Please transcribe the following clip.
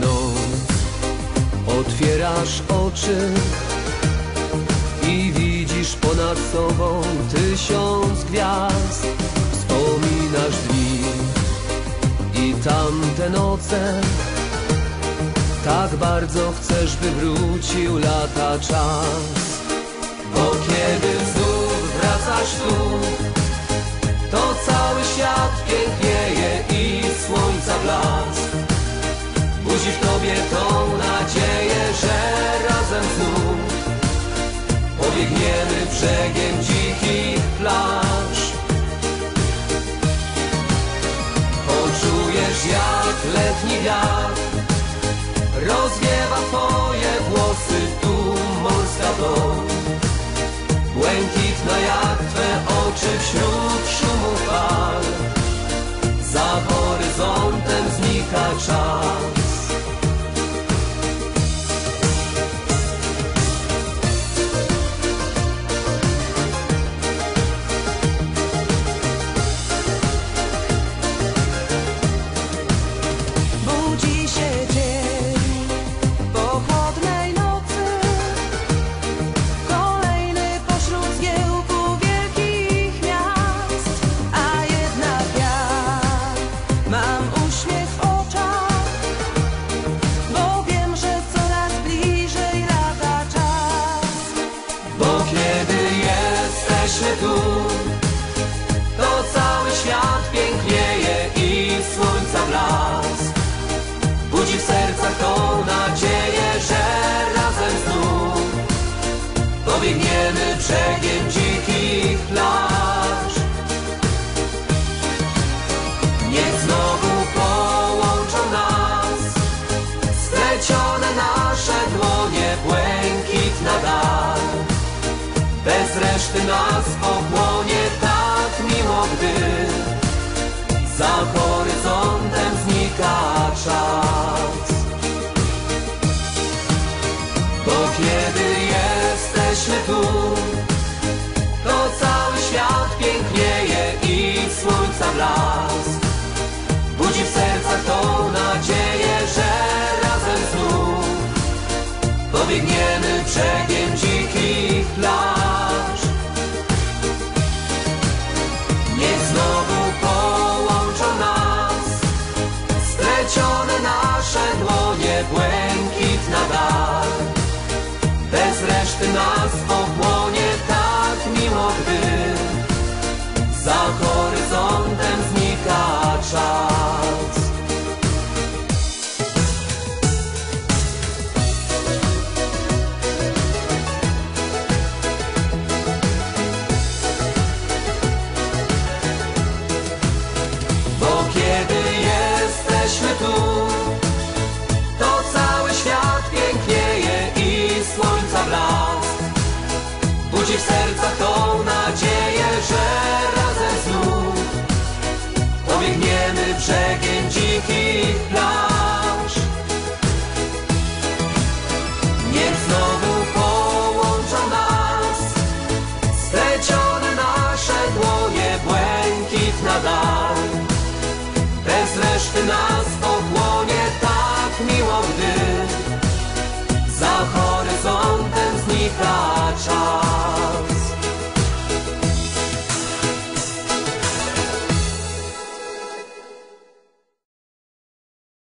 noc. Otwierasz oczy i widzisz ponad sobą tysiąc gwiazd. Wspominasz dni i tamte noce. Tak bardzo chcesz, by wrócił lata czas. Bo kiedy znów wracasz tu To cały świat pięknieje i słońca blask Budzi w tobie tą nadzieję, że razem znów Pobiegniemy brzegiem dzikich plaż. Poczujesz jak letni wiatr Rozwiewa twoje włosy, tu morska dom Błękitna jak twe oczy wśród szumu fal. Za horyzontem znika czas tu. To cały świat pięknieje i słońca blask. Budzi w sercach tą nadzieję, że razem znów Pobiegniemy brzegiem dzikich Reszty nas pochłonie tak miło, gdy Za horyzontem znika czas. Bo kiedy jesteśmy tu To cały świat pięknieje i słońca blask. Budzi w sercach tą nadzieję, że razem znów Pobiegniemy brzegiem dzikich razem znów